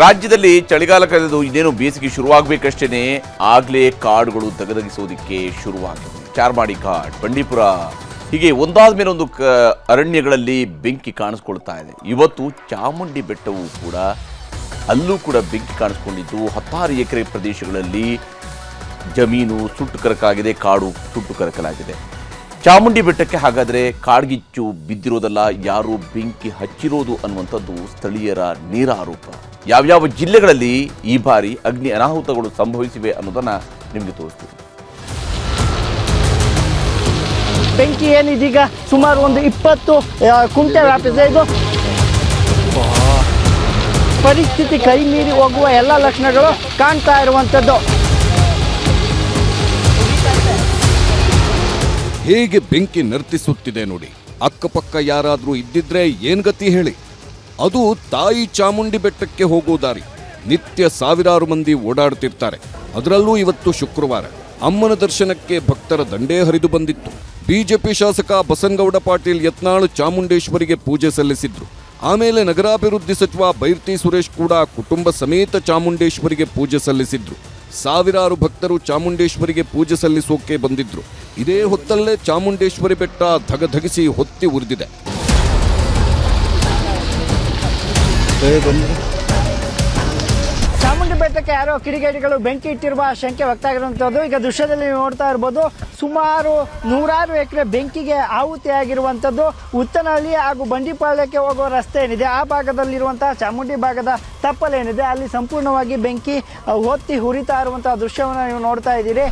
ರಾಜ್ಯದಲ್ಲಿ ಚಳಿಗಾಲ ಕಳೆದು ಇದೇನು ಬೇಸಿಗೆ ಶುರುವಾಗಬೇಕಷ್ಟೇನೆ, ಆಗಲೇ ಕಾಡುಗಳು ದಗದಗಿಸೋದಿಕ್ಕೆ ಶುರುವಾಗಿದೆ ಚಾರ್ಮಾಡಿ ಘಾಟ್ ಬಂಡೀಪುರ, ಹೀಗೆ ಒಂದಾದ ಮೇಲೆ ಒಂದು ಅರಣ್ಯಗಳಲ್ಲಿ ಬೆಂಕಿ ಕಾಣಿಸ್ಕೊಳ್ತಾ ಇದೆ. ಇವತ್ತು ಚಾಮುಂಡಿ ಬೆಟ್ಟವು ಕೂಡ ಅಲ್ಲೂ ಕೂಡ ಬೆಂಕಿ ಕಾಣಿಸ್ಕೊಂಡಿದ್ದು, ಹತ್ತಾರು ಎಕರೆ ಪ್ರದೇಶಗಳಲ್ಲಿ ಜಮೀನು ಸುಟ್ಟು ಕರಕಾಗಿದೆ ಕಾಡು ಸುಟ್ಟು ಕರಕಲಾಗಿದೆ ಚಾಮುಂಡಿ ಬೆಟ್ಟಕ್ಕೆ ಹಾಗಾದರೆ ಕಾಡ್ಗಿಚ್ಚು ಬಿದ್ದಿರೋದಲ್ಲ, ಯಾರು ಬೆಂಕಿ ಹಚ್ಚಿರೋದು ಅನ್ನುವಂಥದ್ದು ಸ್ಥಳೀಯರ ನೇರ ಆರೋಪ ಯಾವ್ಯಾವ ಜಿಲ್ಲೆಗಳಲ್ಲಿ ಈ ಬಾರಿ ಅಗ್ನಿ ಅನಾಹುತಗಳು ಸಂಭವಿಸಿವೆ ಅನ್ನೋದನ್ನು ನಿಮಗೆ ತೋರಿಸ್ತೀವಿ ಬೆಂಕಿ ಏನಿದೀಗ? ಸುಮಾರು ಒಂದು ಇಪ್ಪತ್ತು ಕುಂಟೆ ವ್ಯಾಪಿಸಿದೆ ಇದು. ಪರಿಸ್ಥಿತಿ ಕೈ ಮೀರಿ ಹೋಗುವ ಎಲ್ಲ ಲಕ್ಷಣಗಳು ಕಾಣ್ತಾ ಇರುವಂಥದ್ದು. ಹೇಗೆ ಬೆಂಕಿ ನರ್ತಿಸುತ್ತಿದೆ ನೋಡಿ. ಅಕ್ಕಪಕ್ಕ ಯಾರಾದರೂ ಇದ್ದಿದ್ರೆ ಏನ್ ಗತಿ ಹೇಳಿ? ಅದು ತಾಯಿ ಚಾಮುಂಡಿ ಬೆಟ್ಟಕ್ಕೆ ಹೋಗೋ ದಾರಿ. ನಿತ್ಯ ಸಾವಿರಾರು ಮಂದಿ ಓಡಾಡ್ತಿರ್ತಾರೆ. ಅದರಲ್ಲೂ ಇವತ್ತು ಶುಕ್ರವಾರ ಅಮ್ಮನ ದರ್ಶನಕ್ಕೆ ಭಕ್ತರ ದಂಡೇ ಹರಿದು ಬಂದಿತ್ತು. ಬಿಜೆಪಿ ಶಾಸಕ ಬಸನಗೌಡ ಪಾಟೀಲ್ ಯತ್ನಾಳು ಚಾಮುಂಡೇಶ್ವರಿಗೆ ಪೂಜೆ ಸಲ್ಲಿಸಿದ್ರು. ಆಮೇಲೆ ನಗರಾಭಿವೃದ್ಧಿ ಸಚಿವ ಬೈರ್ತಿ ಸುರೇಶ್ ಕೂಡ ಕುಟುಂಬ ಸಮೇತ ಚಾಮುಂಡೇಶ್ವರಿಗೆ ಪೂಜೆ ಸಲ್ಲಿಸಿದ್ರು. ಸಾವಿರಾರು ಭಕ್ತರು ಚಾಮುಂಡೇಶ್ವರಿಗೆ ಪೂಜೆ ಸಲ್ಲಿಸೋಕೆ ಬಂದಿದ್ರು. ಇದೇ ಹೊತ್ತಲ್ಲೇ ಚಾಮುಂಡೇಶ್ವರಿ ಬೆಟ್ಟ ಧಗಧಗಿಸಿ ಹೊತ್ತಿ ಉರಿದಿದೆ. ಚಾಮುಂಡಿ ಬೆಟ್ಟಕ್ಕೆ ಯಾರೋ ಕಿಡಿಗೇಡಿಗಳು ಬೆಂಕಿ ಇಟ್ಟಿರುವ ಶಂಕೆ ವ್ಯಕ್ತವಾಗಿರುವಂಥದ್ದು ಈಗ ದೃಶ್ಯದಲ್ಲಿ ನೀವು ನೋಡ್ತಾ ಇರ್ಬೋದು, ಸುಮಾರು ನೂರಾರು ಎಕರೆ ಬೆಂಕಿಗೆ ಆಹುತಿಯಾಗಿರುವಂಥದ್ದು. ಉತ್ತನಹಳ್ಳಿ ಹಾಗೂ ಬಂಡಿಪಾಳ್ಯಕ್ಕೆ ಹೋಗುವ ರಸ್ತೆ ಏನಿದೆ, ಆ ಭಾಗದಲ್ಲಿರುವಂತಹ ಚಾಮುಂಡಿ ಭಾಗದ ತಪ್ಪಲೇನಿದೆ. ಅಲ್ಲಿ ಸಂಪೂರ್ಣವಾಗಿ ಬೆಂಕಿ ಹೊತ್ತಿ ಹುರಿತಾ ಇರುವಂತಹ ದೃಶ್ಯವನ್ನು ನೀವು ನೋಡ್ತಾ ಇದ್ದೀರಿ.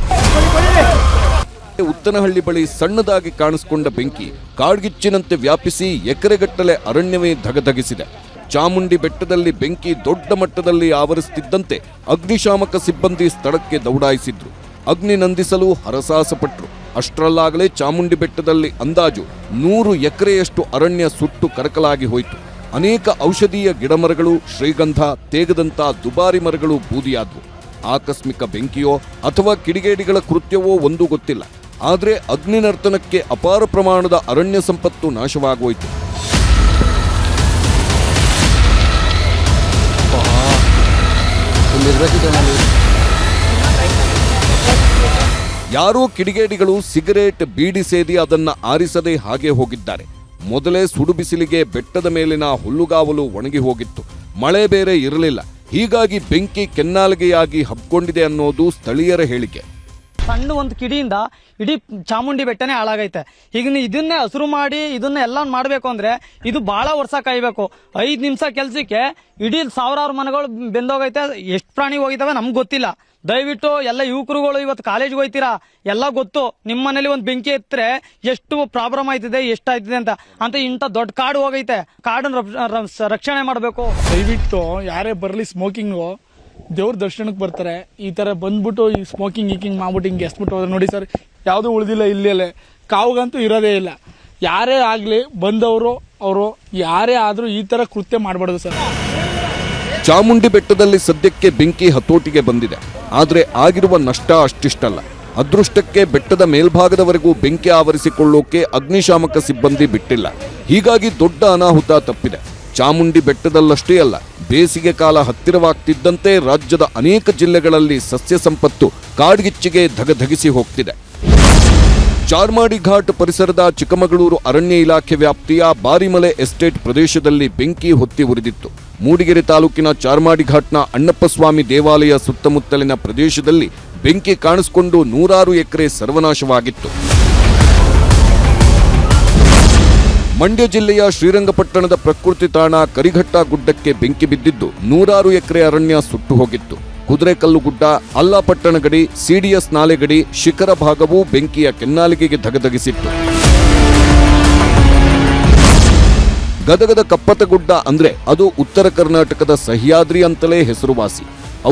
ಉತ್ತನಹಳ್ಳಿ ಬಳಿ ಸಣ್ಣದಾಗಿ ಕಾಣಿಸಿಕೊಂಡ ಬೆಂಕಿ ಕಾಡ್ಗಿಚ್ಚಿನಂತೆ ವ್ಯಾಪಿಸಿ ಎಕರೆಗಟ್ಟಲೆ ಅರಣ್ಯವೇ ಧಗಧಗಿಸಿದೆ. ಚಾಮುಂಡಿ ಬೆಟ್ಟದಲ್ಲಿ ಬೆಂಕಿ ದೊಡ್ಡ ಮಟ್ಟದಲ್ಲಿ ಆವರಿಸುತ್ತಿದ್ದಂತೆ ಅಗ್ನಿಶಾಮಕ ಸಿಬ್ಬಂದಿ ಸ್ಥಳಕ್ಕೆ ದೌಡಾಯಿಸಿದ್ರು. ಅಗ್ನಿ ನಂದಿಸಲು ಹರಸಾಸಪಟ್ಟರು ಅಷ್ಟರಲ್ಲಾಗಲೇ ಚಾಮುಂಡಿ ಬೆಟ್ಟದಲ್ಲಿ ಅಂದಾಜು ನೂರು ಎಕರೆಯಷ್ಟು ಅರಣ್ಯ ಸುಟ್ಟು ಕರಕಲಾಗಿ ಹೋಯಿತು. ಅನೇಕ ಔಷಧೀಯ ಗಿಡಮರಗಳು, ಶ್ರೀಗಂಧ, ತೇಗದಂತ ದುಬಾರಿ ಮರಗಳು ಬೂದಿಯಾದವು. ಆಕಸ್ಮಿಕ ಬೆಂಕಿಯೋ ಅಥವಾ ಕಿಡಿಗೇಡಿಗಳ ಕೃತ್ಯವೋ ಒಂದೂ ಗೊತ್ತಿಲ್ಲ. ಆದರೆ ಅಗ್ನಿ ನರ್ತನಕ್ಕೆ ಅಪಾರ ಪ್ರಮಾಣದ ಅರಣ್ಯ ಸಂಪತ್ತು ನಾಶವಾಗೋಯ್ತು. ಯಾರೋ ಕಿಡಿಗೇಡಿಗಳು ಸಿಗರೇಟ್ ಬೀಡಿ ಸೇದಿ ಅದನ್ನ ಆರಿಸದೆ ಹಾಗೆ ಹೋಗಿದ್ದಾರೆ. ಮೊದಲೇ ಸುಡು ಬಿಸಿಲಿಗೆ ಬೆಟ್ಟದ ಮೇಲಿನ ಹುಲ್ಲುಗಾವಲು ಒಣಗಿ ಹೋಗಿತ್ತು. ಮಳೆ ಬೇರೆ ಇರಲಿಲ್ಲ. ಹೀಗಾಗಿ ಬೆಂಕಿ ಕೆನ್ನಾಲಿಗೆಯಾಗಿ ಹಬ್ಕೊಂಡಿದೆ ಅನ್ನೋದು ಸ್ಥಳೀಯರ ಹೇಳಿಕೆ. ಸಣ್ಣ ಒಂದು ಕಿಡಿಯಿಂದ ಇಡೀ ಚಾಮುಂಡಿ ಬೆಟ್ಟನೇ ಹಾಳಾಗೈತೆ. ಈಗ ಇದನ್ನೇ ಹಸಿರು ಮಾಡಿ, ಇದನ್ನ ಎಲ್ಲ ಮಾಡಬೇಕು ಅಂದ್ರೆ ಇದು ಬಹಳ ವರ್ಷ ಕಾಯ್ಬೇಕು. ಐದು ನಿಮಿಷ ಕೆಲಸಕ್ಕೆ ಇಡೀ ಸಾವಿರಾರು ಮನೆಗಳು ಬೆಂದೋಗೈತೆ. ಎಷ್ಟು ಪ್ರಾಣಿ ಹೋಗಿದ್ದಾವೆ ನಮ್ಗೆ ಗೊತ್ತಿಲ್ಲ. ದಯವಿಟ್ಟು ಎಲ್ಲ ಯುವಕರುಗಳು ಇವತ್ತು ಕಾಲೇಜ್ಗೆ ಹೋಯ್ತೀರಾ? ಎಲ್ಲ ಗೊತ್ತು. ನಿಮ್ಮ ಮನೇಲಿ ಒಂದು ಬೆಂಕಿ ಎತ್ತರೆ ಎಷ್ಟು ಪ್ರಾಬ್ಲಮ್ ಆಯ್ತಿದೆ, ಎಷ್ಟು ಆಯ್ತಿದೆ ಅಂತ. ಅಂತ ಇಂಥ ದೊಡ್ಡ ಕಾಡು ಹೋಗೈತೆ. ಕಾಡನ್ನು ರಕ್ಷ- ರಕ್ಷಣೆ ಮಾಡಬೇಕು. ದಯವಿಟ್ಟು ಯಾರೇ ಬರಲಿ ಸ್ಮೋಕಿಂಗು ದೇವ್ರ ದರ್ಶನಕ್ಕೆ ಬರ್ತಾರೆ. ಈ ಥರ ಬಂದ್ಬಿಟ್ಟು ಈ ಸ್ಮೋಕಿಂಗ್ ಗೀಕಿಂಗ್ ಮಾಡ್ಬಿಟ್ಟು ಹಿಂಗೆ ಎಸ್ಬಿಟ್ಟು ಹೋದ್ರೆ ನೋಡಿ ಸರ್, ಯಾವುದೂ ಉಳಿದಿಲ್ಲ ಇಲ್ಲೇ ಕಾವುಗಂತೂ ಇರೋದೇ ಇಲ್ಲ. ಯಾರೇ ಆಗಲಿ ಬಂದವರು, ಅವರು, ಯಾರೇ ಆದರೂ ಈ ಥರ ಕೃತ್ಯ ಮಾಡಬಾರ್ದು ಸರ್. ಚಾಮುಂಡಿ ಬೆಟ್ಟದಲ್ಲಿ ಸದ್ಯಕ್ಕೆ ಬೆಂಕಿ ಹತೋಟಿಗೆ ಬಂದಿದೆ. ಆದರೆ ಆಗಿರುವ ನಷ್ಟ ಅಷ್ಟಿಷ್ಟಲ್ಲ. ಅದೃಷ್ಟಕ್ಕೆ ಬೆಟ್ಟದ ಮೇಲ್ಭಾಗದವರೆಗೂ ಬೆಂಕಿ ಆವರಿಸಿಕೊಳ್ಳೋಕೆ ಅಗ್ನಿಶಾಮಕ ಸಿಬ್ಬಂದಿ ಬಿಟ್ಟಿಲ್ಲ. ಹೀಗಾಗಿ ದೊಡ್ಡ ಅನಾಹುತ ತಪ್ಪಿದೆ. ಚಾಮುಂಡಿ ಬೆಟ್ಟದಲ್ಲಷ್ಟೇ ಅಲ್ಲ ಬೇಸಿಗೆ ಕಾಲ ಹತ್ತಿರವಾಗ್ತಿದ್ದಂತೆ ರಾಜ್ಯದ ಅನೇಕ ಜಿಲ್ಲೆಗಳಲ್ಲಿ ಸಸ್ಯ ಸಂಪತ್ತು ಕಾಡ್ಗಿಚ್ಚಿಗೆ ಧಗಧಗಿಸಿ ಹೋಗ್ತಿದೆ. ಚಾರ್ಮಾಡಿ ಘಾಟ್ ಪರಿಸರದ ಚಿಕ್ಕಮಗಳೂರು ಅರಣ್ಯ ಇಲಾಖೆ ವ್ಯಾಪ್ತಿಯ ಬಾರಿಮಲೆ ಎಸ್ಟೇಟ್ ಪ್ರದೇಶದಲ್ಲಿ ಬೆಂಕಿ ಹೊತ್ತಿ ಉರಿದಿತ್ತು. ಮೂಡಿಗೆರೆ ತಾಲೂಕಿನ ಚಾರ್ಮಾಡಿ ಘಾಟ್ನ ಅಣ್ಣಪ್ಪಸ್ವಾಮಿ ದೇವಾಲಯ ಸುತ್ತಮುತ್ತಲಿನ ಪ್ರದೇಶದಲ್ಲಿ ಬೆಂಕಿ ಕಾಣಿಸಿಕೊಂಡು ನೂರಾರು ಎಕರೆ ಸರ್ವನಾಶವಾಗಿತ್ತು. ಮಂಡ್ಯ ಜಿಲ್ಲೆಯ ಶ್ರೀರಂಗಪಟ್ಟಣದ ಪ್ರಕೃತಿ ತಾಣ ಕರಿಘಟ್ಟ ಗುಡ್ಡಕ್ಕೆ ಬೆಂಕಿ ಬಿದ್ದಿದ್ದು ನೂರಾರು ಎಕರೆ ಅರಣ್ಯ ಸುಟ್ಟು ಹೋಗಿತ್ತು. ಕುದುರೆಕಲ್ಲು ಗುಡ್ಡ ಅಲ್ಲಾಪಟ್ಟಣ ಗಡಿ ಸಿಡಿಎಸ್ ನಾಲೆ ಗಡಿ ಶಿಖರ ಭಾಗವೂ ಬೆಂಕಿಯ ಕೆನ್ನಾಲಿಗೆಗೆ ಧಗಧಗಿಸಿತ್ತು. ಗದಗದ ಕಪ್ಪತಗುಡ್ಡ ಅಂದ್ರೆ ಅದು ಉತ್ತರ ಕರ್ನಾಟಕದ ಸಹ್ಯಾದ್ರಿ ಅಂತಲೇ ಹೆಸರುವಾಸಿ.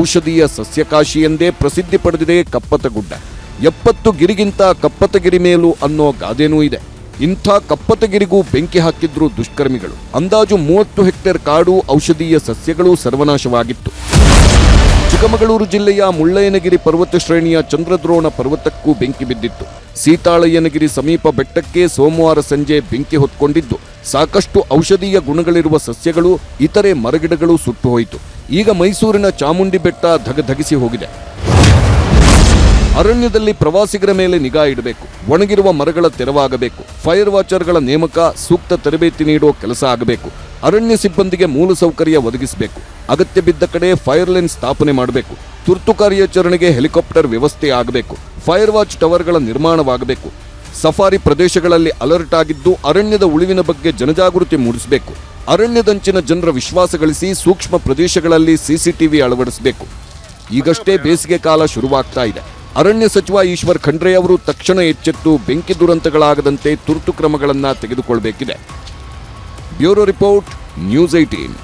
ಔಷಧೀಯ ಸಸ್ಯಕಾಶಿ ಎಂದೇ ಪ್ರಸಿದ್ಧಿ ಪಡೆದಿದೆ ಕಪ್ಪತಗುಡ್ಡ ಎಪ್ಪತ್ತು ಗಿರಿಗಿಂತ ಕಪ್ಪತಗಿರಿ ಮೇಲು ಅನ್ನೋ ಗಾದೆನೂ ಇದೆ. ಇಂಥ ಕಪ್ಪತಗಿರಿಗೂ ಬೆಂಕಿ ಹಾಕಿದ್ರು ದುಷ್ಕರ್ಮಿಗಳು. ಅಂದಾಜು ಮೂವತ್ತು ಹೆಕ್ಟೇರ್ ಕಾಡು ಔಷಧೀಯ ಸಸ್ಯಗಳು ಸರ್ವನಾಶವಾಗಿತ್ತು. ಚಿಕ್ಕಮಗಳೂರು ಜಿಲ್ಲೆಯ ಮುಳ್ಳಯ್ಯನಗಿರಿ ಪರ್ವತ ಶ್ರೇಣಿಯ ಚಂದ್ರದ್ರೋಣ ಪರ್ವತಕ್ಕೂ ಬೆಂಕಿ ಬಿದ್ದಿತ್ತು. ಸೀತಾಳಯ್ಯನಗಿರಿ ಸಮೀಪ ಬೆಟ್ಟಕ್ಕೆ ಸೋಮವಾರ ಸಂಜೆ ಬೆಂಕಿ ಹೊತ್ಕೊಂಡಿದ್ದು. ಸಾಕಷ್ಟು ಔಷಧೀಯ ಗುಣಗಳಿರುವ ಸಸ್ಯಗಳು, ಇತರೆ ಮರಗಿಡಗಳು ಸುಟ್ಟು ಹೋಯಿತು. ಈಗ ಮೈಸೂರಿನ ಚಾಮುಂಡಿ ಬೆಟ್ಟ ಧಗಧಗಿಸಿ ಹೋಗಿದೆ. ಅರಣ್ಯದಲ್ಲಿ ಪ್ರವಾಸಿಗರ ಮೇಲೆ ನಿಗಾ ಇಡಬೇಕು. ಒಣಗಿರುವ ಮರಗಳ ತೆರವಾಗಬೇಕು. ಫೈರ್ ವಾಚರ್ಗಳ ನೇಮಕ, ಸೂಕ್ತ ತರಬೇತಿ ನೀಡುವ ಕೆಲಸ ಆಗಬೇಕು. ಅರಣ್ಯ ಸಿಬ್ಬಂದಿಗೆ ಮೂಲಸೌಕರ್ಯ ಒದಗಿಸಬೇಕು. ಅಗತ್ಯ ಬಿದ್ದ ಕಡೆ ಫೈರ್ ಲೈನ್ ಸ್ಥಾಪನೆ ಮಾಡಬೇಕು. ತುರ್ತು ಕಾರ್ಯಾಚರಣೆಗೆ ಹೆಲಿಕಾಪ್ಟರ್ ವ್ಯವಸ್ಥೆ ಆಗಬೇಕು. ಫೈರ್ ವಾಚ್ ಟವರ್ಗಳ ನಿರ್ಮಾಣವಾಗಬೇಕು. ಸಫಾರಿ ಪ್ರದೇಶಗಳಲ್ಲಿ ಅಲರ್ಟ್ ಆಗಿದ್ದು ಅರಣ್ಯದ ಉಳಿವಿನ ಬಗ್ಗೆ ಜನಜಾಗೃತಿ ಮೂಡಿಸಬೇಕು. ಅರಣ್ಯದಂಚಿನ ಜನರ ವಿಶ್ವಾಸ ಗಳಿಸಿ ಸೂಕ್ಷ್ಮ ಪ್ರದೇಶಗಳಲ್ಲಿ ಸಿಸಿಟಿವಿ ಅಳವಡಿಸಬೇಕು. ಈಗಷ್ಟೇ ಬೇಸಿಗೆ ಕಾಲ ಶುರುವಾಗ್ತಾ ಇದೆ. ಅರಣ್ಯ ಸಚಿವ ಈಶ್ವರ್ ಖಂಡ್ರೆ ಅವರು ತಕ್ಷಣ ಎಚ್ಚೆತ್ತು ಬೆಂಕಿ ದುರಂತಗಳಾಗದಂತೆ ತುರ್ತು ಕ್ರಮಗಳನ್ನು ತೆಗೆದುಕೊಳ್ಳಬೇಕಿದೆ ಬ್ಯೂರೋ ರಿಪೋರ್ಟ್, ನ್ಯೂಸ್ ಏಟೀನ್